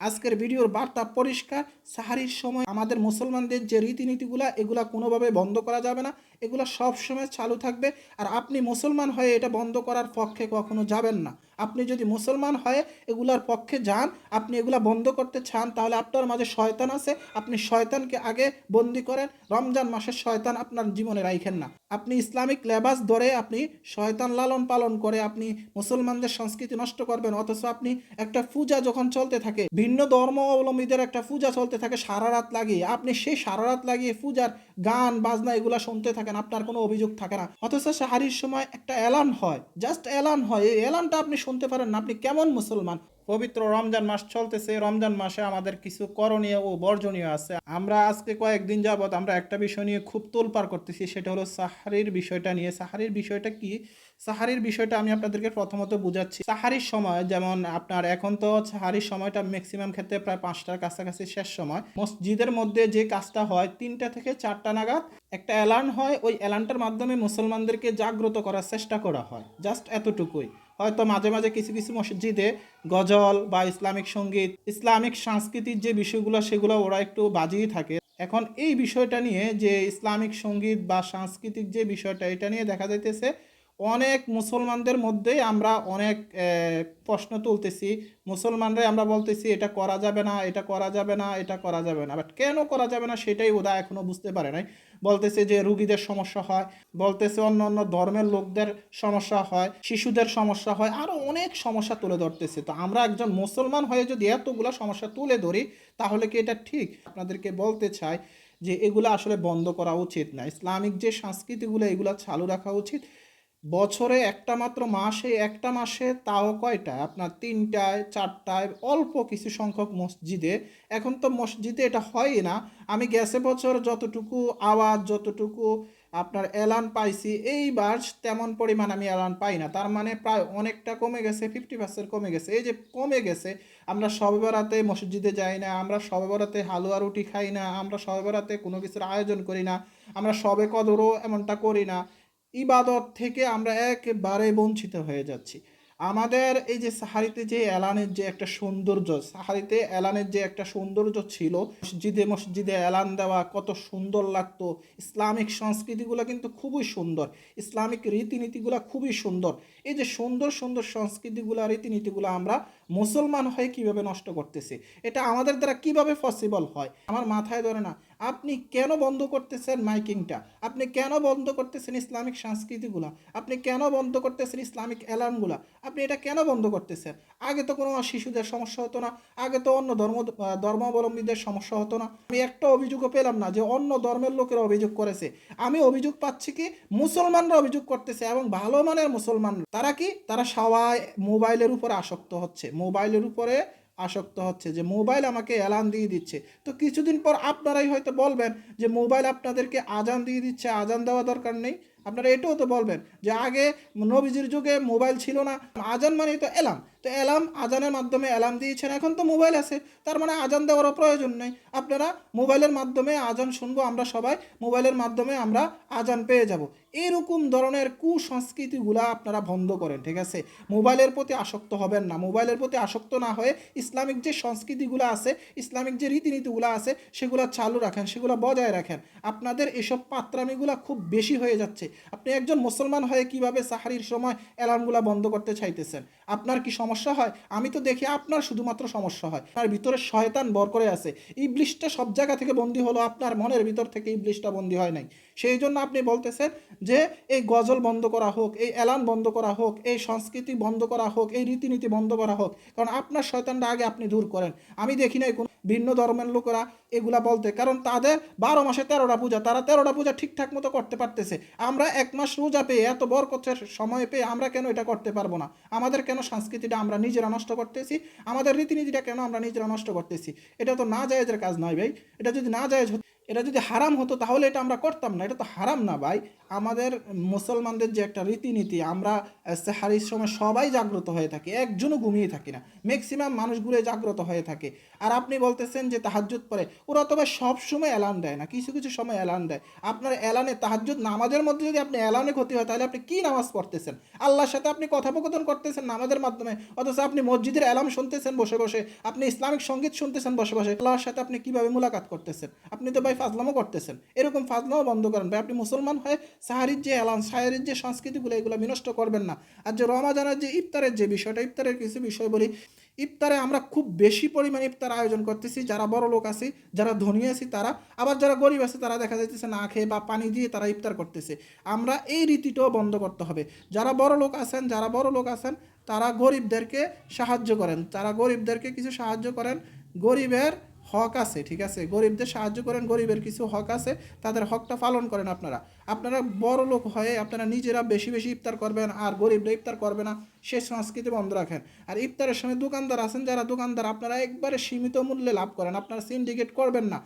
আজকের ভিডিওর বার্তা পরিষ্কার, সাহারির সময় আমাদের মুসলমানদের যে রীতিনীতিগুলা, এগুলা কোনোভাবে বন্ধ করা যাবে না। এগুলা সবসময় চালু থাকবে। আর আপনি মুসলমান হয়ে এটা বন্ধ করার পক্ষে কখনো যাবেন না। আপনি যদি মুসলমান হয়ে এগুলার পক্ষে যান, আপনি এগুলা বন্ধ করতে চান, তাহলে আপনার মাঝে শয়তান আছে। আপনি শয়তানকে আগে বন্দি করেন। রমজান মাসের শয়তান আপনার জীবনে রাইখেন না। আপনি ইসলামিক লেবাস ধরে আপনি শয়তান লালন পালন করে আপনি মুসলমানদের সংস্কৃতি নষ্ট করবেন, অথচ আপনি একটা পূজা যখন চলতে থাকে, ভিন্ন ধর্ম অবলম্বীদের একটা পূজা চলতে থাকে সারা রাত লাগিয়ে। আপনি সেই সারা রাত লাগিয়ে পূজার গান, বাজনা এগুলা শুনতে থাকেন, আপনার কোনো অভিযোগ থাকে না। অথচ সাহারির সময় একটা এলান হয় জাস্ট এলান হয়। এই এলানটা আপনি শুনতে পারেন আপনি কেমন মুসলমান? পবিত্র রমজান মাস চলতেছে, রমজান মাসে আমাদের কিছু করণীয় ও বর্জনীয় আছে। আমরা আজকে কয়েকদিন যাবত আমরা একটা বিষয় নিয়ে খুব তোলপাড় করতেছি, সেটা হলো সাহারির বিষয়টা নিয়ে। সাহারির বিষয়টা কি? সাহারির বিষয়টা আমি আপনাদেরকে প্রথমত বুঝাচ্ছি। সাহারির সময়, যেমন আপনার এখন তো সাহারির সময়টা ম্যাক্সিমাম ক্ষেত্রে প্রায় পাঁচটার কাছাকাছি শেষ সময়। মসজিদের মধ্যে যে কাজটা হয়, তিনটা থেকে চারটা নাগাদ একটা অ্যালার্ন হয়। ওই অ্যালার্নটার মাধ্যমে মুসলমানদেরকে জাগ্রত করার চেষ্টা করা হয় জাস্ট এতটুকুই। হয়তো মাঝে মাঝে কিছু কিছু মসজিদে গজল বা ইসলামিক সংগীত, ইসলামিক সংস্কৃতির যে বিষয়গুলো, সেগুলো ওরা একটু বাজিয়ে থাকে। এখন এই বিষয়টা নিয়ে যে ইসলামিক সংগীত বা সাংস্কৃতিক যে বিষয়টা, এটা নিয়ে দেখা যাইতেছে অনেক মুসলমানদের মধ্যেই আমরা অনেক প্রশ্ন তুলতেছি। মুসলমানরাই আমরা বলতেছি, এটা করা যাবে না, এটা করা যাবে না, এটা করা যাবে না। বাট কেন করা যাবে না সেটাই ওরা এখনও বুঝতে পারে নাই। বলতেছে যে রুগীদের সমস্যা হয়, বলতেছে অন্য অন্য ধর্মের লোকদের সমস্যা হয়, শিশুদের সমস্যা হয় আরও অনেক সমস্যা তুলে ধরতেছে। তো আমরা একজন মুসলমান হয়ে যদি এতগুলো সমস্যা তুলে ধরি, তাহলে কি এটা ঠিক? আপনাদেরকে বলতে চাই যে এগুলো আসলে বন্ধ করা উচিত না। ইসলামিক যে সংস্কৃতিগুলো, এগুলো চালু রাখা উচিত। বছরে একটা মাত্র মাসে, একটা মাসে তাও কয়টা? আপনার তিনটায়, চারটায়, অল্প কিছু সংখ্যক মসজিদে। এখন তো মসজিদে এটা হয়ই না। আমি গেছে বছর যতটুকু আওয়াজ, যতটুকু আপনার এলান পাইছি, এইবার তেমন পরিমাণ আমি এলান পাই না। তার মানে প্রায় অনেকটা কমে গেছে ফিফটি পার্সেন্ট কমে গেছে। এই যে কমে গেছে, আমরা সবে বরাতে মসজিদে যাই না, আমরা সবে বরাতে হালুয়া রুটি খাই না, আমরা সবে বরাতে কোনো কিছুর আয়োজন করি না, আমরা সবে কদরও এমনটা করি না। ইবাদত থেকে আমরা একেবারে বঞ্চিত হয়ে যাচ্ছি। আমাদের এই যে সাহারিতে যে এলানের যে একটা সৌন্দর্য, সাহারিতে এলানের যে একটা সৌন্দর্য ছিল, মসজিদে মসজিদে এলান দেওয়া কত সুন্দর লাগতো। ইসলামিক সংস্কৃতিগুলো কিন্তু খুবই সুন্দর। ইসলামিক রীতিনীতিগুলো খুবই সুন্দর। এই যে সুন্দর সুন্দর সংস্কৃতিগুলো, রীতিনীতিগুলো আমরা মুসলমান হয়ে কীভাবে নষ্ট করতেছি? এটা আমাদের দ্বারা কীভাবে পসিবল হয়? আমার মাথায় ধরে না আপনি কেন বন্ধ করতেছেন মাইকিংটা? আপনি কেন বন্ধ করতেছেন ইসলামিক সংস্কৃতিগুলা? আপনি কেন বন্ধ করতেছেন ইসলামিক অ্যালার্মগুলা? আপনি এটা কেন বন্ধ করতেছেন? আগে তো কোনো শিশুদের সমস্যা হতো না, আগে তো অন্য ধর্ম ধর্মাবলম্বীদের সমস্যা হতো না। আমি একটা অভিযোগও পেলাম না যে অন্য ধর্মের লোকেরা অভিযোগ করেছে। আমি অভিযোগ পাচ্ছি কি, মুসলমানরা অভিযোগ করতেছে এবং ভালো মানের মুসলমান, তারা কি, তারা সবাই মোবাইলের উপরে আসক্ত হচ্ছে। মোবাইলের উপরে আসক্ত হচ্ছে যে মোবাইল আমাকে অ্যালার্ম দিয়ে দিচ্ছে। তো কিছুদিন পর আপনারাই হয়তো বলবেন যে মোবাইল আপনাদেরকে আজান দিয়ে দিচ্ছে, আজান দেওয়া দরকার নেই। আপনারা এটাও তো বলবেন যে আগে নবীজির যুগে মোবাইল ছিল না। আজান মানেই তো এলাম তো এলাম আজানের মাধ্যমে অ্যালার্ম দিয়েছেন, এখন তো মোবাইল আছে। তার মানে আজান দেওয়ারও প্রয়োজন নেই। আপনারা মোবাইলের মাধ্যমে আজান শুনব, আমরা সবাই মোবাইলের মাধ্যমে আমরা আজান পেয়ে যাব। এরকম ধরনের কুসংস্কৃতিগুলা আপনারা বন্ধ করেন, ঠিক আছে? মোবাইলের প্রতি আসক্ত হবেন না। মোবাইলের প্রতি আসক্ত না হয়ে ইসলামিক যে সংস্কৃতিগুলো আছে, ইসলামিক যে রীতিনীতিগুলো আছে, সেগুলো চালু রাখেন, সেগুলো বজায় রাখেন। আপনাদের এসব পাত্রামিগুলো খুব বেশি হয়ে যাচ্ছে। আপনি একজন মুসলমান হয়ে কীভাবে সাহারির সময় অ্যালার্মগুলো বন্ধ করতে চাইতেছেন? আপনার কি সমস্যা হয়? আমি তো দেখি আপনার শুধুমাত্র সমস্যা হয়। আপনার ভিতরে শয়তান বর করে আছে। এই ব্লিশটা সব জায়গা থেকে বন্দী হলো, আপনার মনের ভিতর থেকে এই ব্লিশটা বন্দি হয় নাই। সেই জন্য আপনি বলতেছেন যে এই গজল বন্ধ করা হোক, এই অ্যালার্ম বন্ধ করা হোক, এই সংস্কৃতি বন্ধ করা হোক, এই রীতিনীতি বন্ধ করা হোক, কারণ আপনার শয়তানটা আগে আপনি দূর করেন। আমি দেখি নাই কোনো ভিন্ন ধর্মের লোকেরা এগুলা বলতে, কারণ তাদের বারো মাসে তেরোটা পূজা, তারা তেরোটা পূজা ঠিকঠাক মতো করতে পারতেছে। আমরা এক মাস রোজা পেয়ে, এত বরকতের সময় পেয়ে আমরা কেন এটা করতে পারব না? আমাদের কেন সংস্কৃতিটা আমরা নিজেরা নষ্ট করতেছি? আমাদের রীতিনীতিটা কেন আমরা নিজেরা নষ্ট করতেছি? এটা তো না জায়েজের কাজ নয় ভাই। এটা যদি না জায়েজ এটা যদি হারাম হতো তাহলে এটা আমরা করতাম না। এটা তো হারাম না ভাই। আমাদের মুসলমানদের যে একটা রীতিনীতি, আমরা হারির সময় সবাই জাগ্রত হয়ে থাকি, একজনও ঘুমিয়ে থাকি না। ম্যাক্সিমাম মানুষগুলো জাগ্রত হয়ে থাকে। আর আপনি বলতেছেন যে তাহাজ্জুদ পরে, ওরা তো সব সময় অ্যালার্ম দেয় না, কিছু কিছু সময় অ্যালার্ম দেয়। আপনার অ্যালানে তাহাজ্জুদ নামাজের মধ্যে যদি আপনি অ্যালার্মে ক্ষতি হয়, তাহলে আপনি কী নামাজ পড়তেছেন? আল্লাহর সাথে আপনি কথোপকথন করতেছেন নামাজের মাধ্যমে? অথচ আপনি মসজিদের অ্যালার্ম শুনতেছেন বসে বসে। আপনি ইসলামিক সংগীত শুনতেছেন বসে বসে। আল্লাহর সাথে আপনি কীভাবে মুলাকাত করতেছেন? আপনি তো ভাই ফাজলামও করতেছেন। এরকম ফাজলামও বন্ধ করেন। ভাই, আপনি মুসলমান হয়ে সাহারির যে অ্যালার্ম সাহারির যে সংস্কৃতিগুলো, এগুলো বিনষ্ট করবেন না। আর যে রমাজানের যে ইফতারের যে বিষয়টা, ইফতারের কিছু বিষয় বলি, ইফতারে আমরা খুব বেশি পরিমাণে ইফতার আয়োজন করতেছি। যারা বড় লোক আছি, যারা ধনী আছি, তারা, আবার যারা গরিব আছে, তারা দেখা যাইতেছে না খেয়ে বা পানি দিয়ে তারা ইফতার করতেছে। আমরা এই রীতিটাও বন্ধ করতে হবে। যারা বড় লোক আছেন, যারা বড় লোক আছেন, তারা গরিবদেরকে সাহায্য করেন। তারা গরিবদেরকে কিছু সাহায্য করেন। গরিবের হক আছে, ঠিক আছে? গরিবদের সাহায্য করেন, গরিবের কিছু হক আছে, তাদের হকটা পালন করেন আপনারা। আপনারা বড় লোক হয়ে আপনারা নিজেরা বেশি বেশি ইফতার করবেন আর গরিবরা ইফতার করবে না সে সংস্কৃতি বন্ধ রাখেন। আর ইফতারের সময় দোকানদার আছেন, যারা দোকানদার, আপনারা একবারে সীমিত মূল্যে লাভ করেন, আপনারা সিন্ডিকেট করবেন না।